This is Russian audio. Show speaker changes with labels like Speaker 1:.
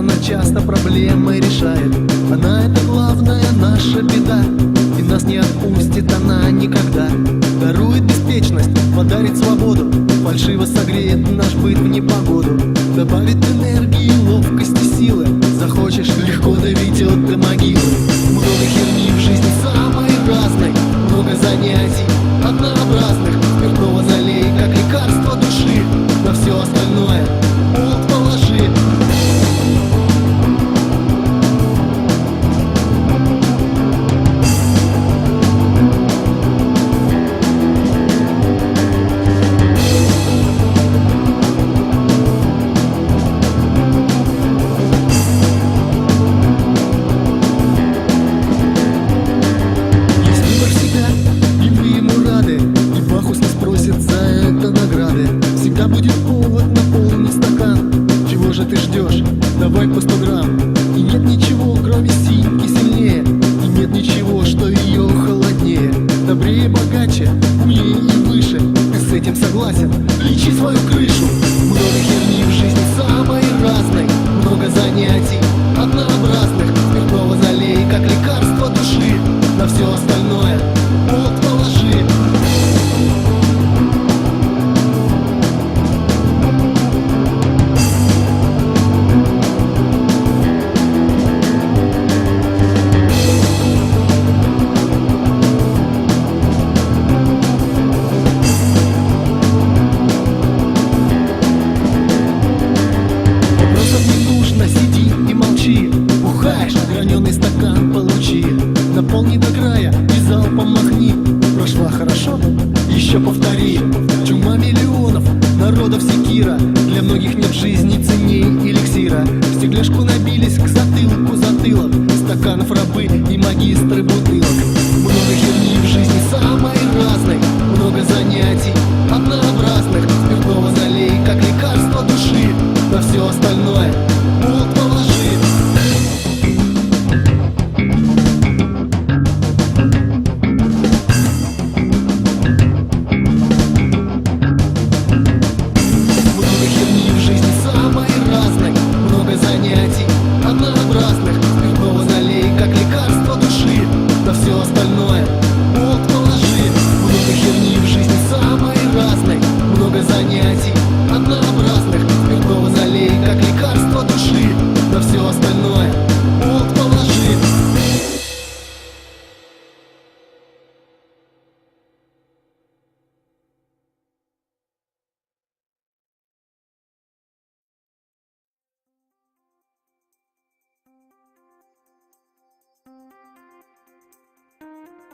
Speaker 1: Она часто проблемы решает. Она это главная наша беда. И нас не отпустит она никогда. Дарует беспечность, подарит свободу. Фальшиво согреет наш быт в непогоду. Добавит кроме синьки сильнее. И нет ничего, что ее холоднее. Добрее, богаче, умнее и выше. Ты с этим согласен? Лечи свою крышу. Много херни граненый стакан получи. Наполни до края и залпом махни Прошла хорошо? Еще повтори. Чума миллионов, народов секира. Для многих нет жизни ценней эликсира. В стекляшку набились к затылку затылок. Стаканов рабы и магистры бутылок. Много херни в жизни самой разной. Много занятий однообразных. Спиртного залей, как лекарство души. На все остальное